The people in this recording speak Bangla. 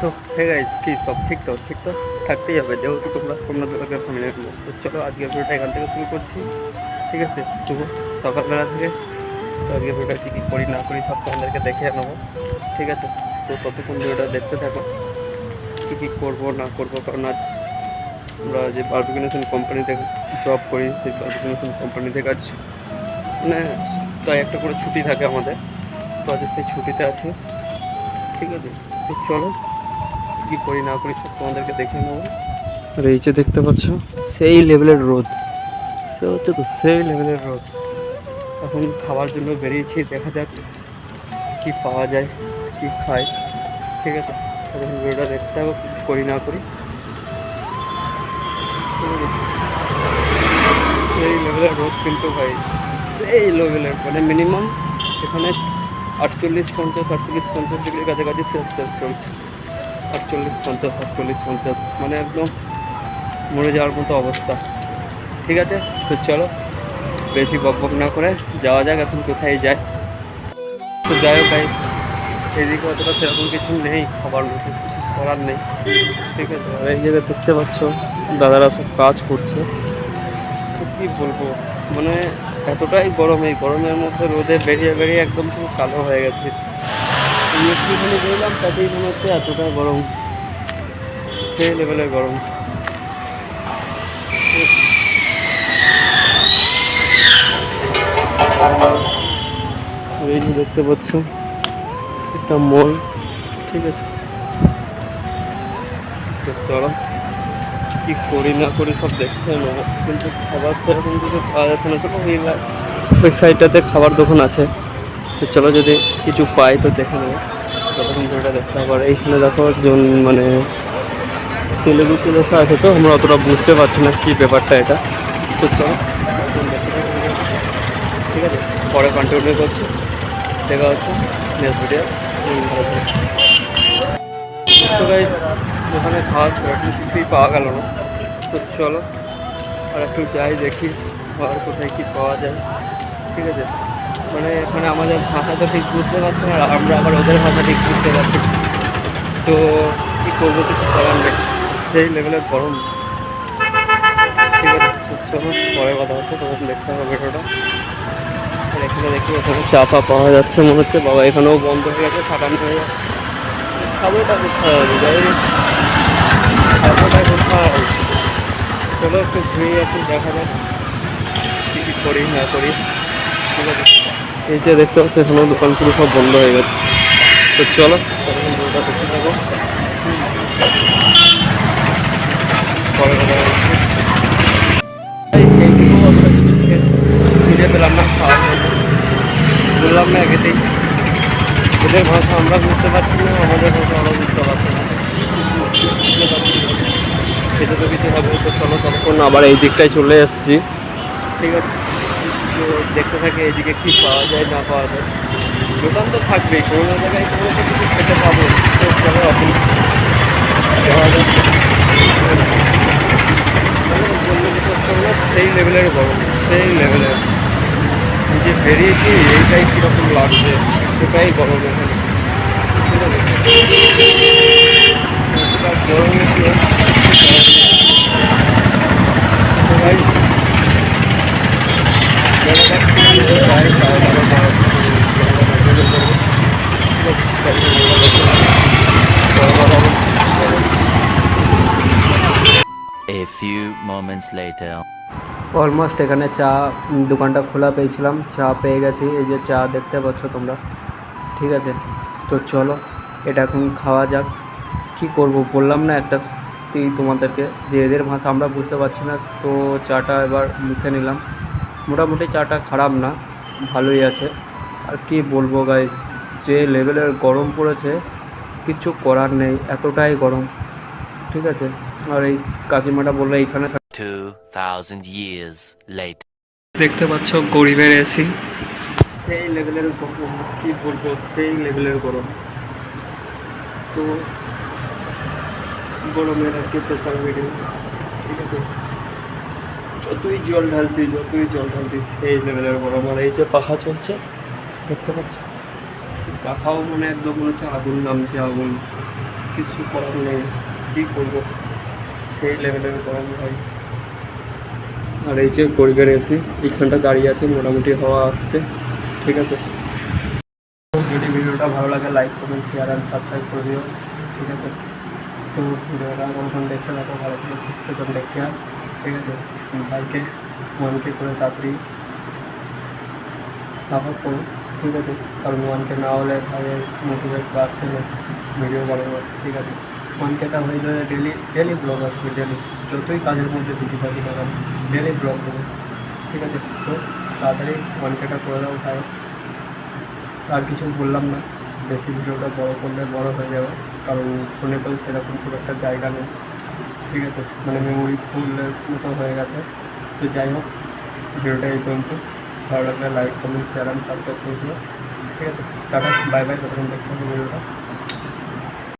তো হে গাইস কি সব ঠিক তো? ঠিক তো? থাকতেই হবে, যেহেতু তোমরা সোমনাথ দুর্গা ফ্যামিলির তো চলো আজকে ভিডিওটা এখান থেকে শুরু করছি, ঠিক আছে? শুভ সকালবেলা থেকে, তো আজকে ভিডিওটা কী কী করি, না করি, সব তোমাদেরকে দেখে নেব, ঠিক আছে? তো ততক্ষণ ভিডিওটা দেখতে থাকো, কী কী করব, না করব, কারণ আজ আমরা যে বার্বিকুনেশন কোম্পানিতে জব করি, সেই বার্বিকুনেশন কোম্পানি থেকে আজ মানে প্রায় একটা করে ছুটি থাকে আমাদের, তো আজকে সেই ছুটিতে আছে, ঠিক আছে? তো চলো কী করি না করি সব তোমাদেরকে দেখে নেব। আর এই যে দেখতে পাচ্ছ সেই লেভেলের রোদ। সে হচ্ছে তো সেই লেভেলের রোদ। এখন খাওয়ার জন্য বেরিয়েছি দেখা যাক কী পাওয়া যায় কী খাই ঠিক আছে তখন ভিডিওটা দেখতে হবে করি না করি। সেই লেভেলের রোদ কিন্তু ভাই সেই লেভেলের মানে মিনিমাম এখানে আটচল্লিশ পঞ্চাশ আটচল্লিশ পঞ্চাশ ডিগ্রির কাছাকাছি সেলসিয়াস চলছে। আটচল্লিশ পঞ্চাশ আটচল্লিশ পঞ্চাশ মানে একদম মরে যাওয়ার মতো অবস্থা। ঠিক আছে? তো চলো, বেশি বক বক না করে যাওয়া যাক, এখন কোথায় যায়। তো যাই হোক গাইস এদিকে অতটা সেরকম কিছু নেই খাবার মতো কিছু করার নেই। ঠিক আছে? এই জায়গায় দেখতে পাচ্ছ, দাদারা সব কাজ করছে। তো কী বলব? মানে এতটাই গরম, এই গরমের মধ্যে রোদে বেরিয়ে বেরিয়ে একদম পুরো কালো হয়ে গেছে। একটুখানি হচ্ছে এতটা গরম। সেই লেভেলের গরম। এই দেখতে পাচ্ছ, একটা মল ঠিক আছে। তো চলো, কি করি না করি সব দেখতে নেব কিন্তু খাবার সেরকম কিছু পাওয়া যাচ্ছে না ওই ওই সাইডটাতে খাবার দোকান আছে। তো চলো যদি কিছু পাই তো দেখে নেব। যতক্ষণ ভিডিওটা দেখতে আর এইখানে দেখো একজন মানে তেলেগুতে লেখা আছে তো, আমরা অতটা বুঝতে পারছি না কী ব্যাপারটা এটা। তো চলো। ঠিক আছে? পরে কন্টিনিউ করছি। দেখা হচ্ছে নেক্সট ভিডিও তো ওখানে খাওয়ার সেরকম কিছুই পাওয়া গেল না। তো চলো, আর একটু যাই দেখি, আর কোথায় কী পাওয়া যায়। ঠিক আছে? মানে এখানে আমাদের ভাষা তো ঠিক বুঝতে পারছে না আমরা আবার ওদের ভাষা ঠিক বুঝতে পারছি তো কী করব কিছু করার নেই, সেই লেভেলের গরম। ঠিক আছে পরে কথা হচ্ছে, তখন দেখতে হবে আর এখানে দেখি ওখানে চা ফা পাওয়া যাচ্ছে মনে হচ্ছে। বাবা, এখানেও বন্ধ হয়ে গেছে, সাটানো হয়ে যাচ্ছে খাবোটা হবে? যাই খাবোটা কোথায় চলো একটু ঘুরে আসি, দেখা যাক। কী করি, না করি। ঠিক আছে। এই যে দেখতে পাচ্ছি এখনও দোকানগুলো সব বন্ধ হয়ে গেছে তো চলো পরে ফিরে পেলাম না জন্য বললাম না আগেতেই ওদের ভাষা আমরা বুঝতে পারছি না আমাদের ভাষা ওরা বুঝতে পারছে না। খেতে তো কিছু হবে তো চলো আবার এই দিকটায় চলে এসেছি ঠিক আছে তো দেখতে থাকে, এদিকে কী পাওয়া যায়, না পাওয়া যায়। দোকান তো থাকবেই কোনো না জায়গায় কোনো একটা কিছু খেতে পাবো, তো চলো এখন সেই লেভেলের গরম, সেই লেভেলের যে বেরিয়েছি, এইটাই কীরকম লাগছে সেটাই গরম এখানে ঠিক আছে এতটা গরমে কি হয়? তো guys, দেখা যাক কি হয়, খাওয়া দাওয়া করা হবে। খাওয়া দাওয়া হবে। Few moments later. অলমোস্ট এখানে চা দোকানটা খোলা পেয়েছিলাম। চা পেয়ে গেছি। এই যে চা দেখতে পাচ্ছ তোমরা। ঠিক আছে? তো চলো, এটা এখন খাওয়া যাক। কি করব? বললাম না একটা তোমাদেরকে। যে এদের ভাষা আমরা বুঝতে পারছি না, তো চাটা এবার মুখে নিলাম। মোটামুটি চাটা খারাপ না, ভালোই আছে। আর কি বলব গাইস যে লেভেলের গরম পড়েছে, কিছু করার নেই, এতটাই গরম। ঠিক আছে? আর এই কাকিমাটা বলল এইখানে 2,000 years দেখতে পাচ্ছ গরিবের এসি সেই লেভেলের গরম কি বলব সেই লেভেলের গরম। তো গরমের আর কি প্রেশার বেড়ে ঠিক আছে? যতই জল ঢালছি যতই জল ঢালছি সেই লেভেলের গরম। আর এই যে পাখা চলছে দেখতে পাচ্ছ? পাখাও মানে একদম মনে হচ্ছে আগুন নামছে আগুন। কিছু করার নেই কী করব? সেই লেভেলের গরম ভাই। আর এই যে গরিবের এসি এইখানটা দাঁড়িয়ে আছে মোটামুটি হওয়া আসছে। ঠিক আছে। যদি ভিডিওটা ভালো লাগে like comment share and subscribe করে দিও। ঠিক আছে? তো ভিডিওটা কখন দেখতে থাকো ভালো করে সুস্থ করে দেখতে আর ঠিক আছে? ভাইকে মনকে করে তাড়াতাড়ি সাপোর্ট করো। ঠিক আছে? কারণ ওয়ানকে না হলে ভাইয়ের মোটিভেট বাড়ছে না ভিডিও বানানোর ঠিক আছে? ওয়ানকেটা হয়ে গেলে ডেলি ডেলি ব্লগ আসবে ডেলি যতই কাজের মধ্যে বিজি থাকি না কেন ডেলি ব্লগ দেবো ঠিক আছে? তো তাড়াতাড়ি ওয়ানকেটা করে দাও তাই আর কিছু বললাম না। বেশি ভিডিওটা বড় করলে বড় হয়ে যাবে, কারণ ফোনেতেও সেরকম খুব একটা জায়গা নেই। ঠিক আছে? মানে মেমোরি ফুলের মতো হয়ে গেছে। তো যাই হোক, ভিডিওটা এই পর্যন্ত। ভালো লাগলে like comment share and subscribe করে দিও। ঠিক আছে? টাটা বাই বাই ততক্ষণ দেখতে হবে ভিডিওটা।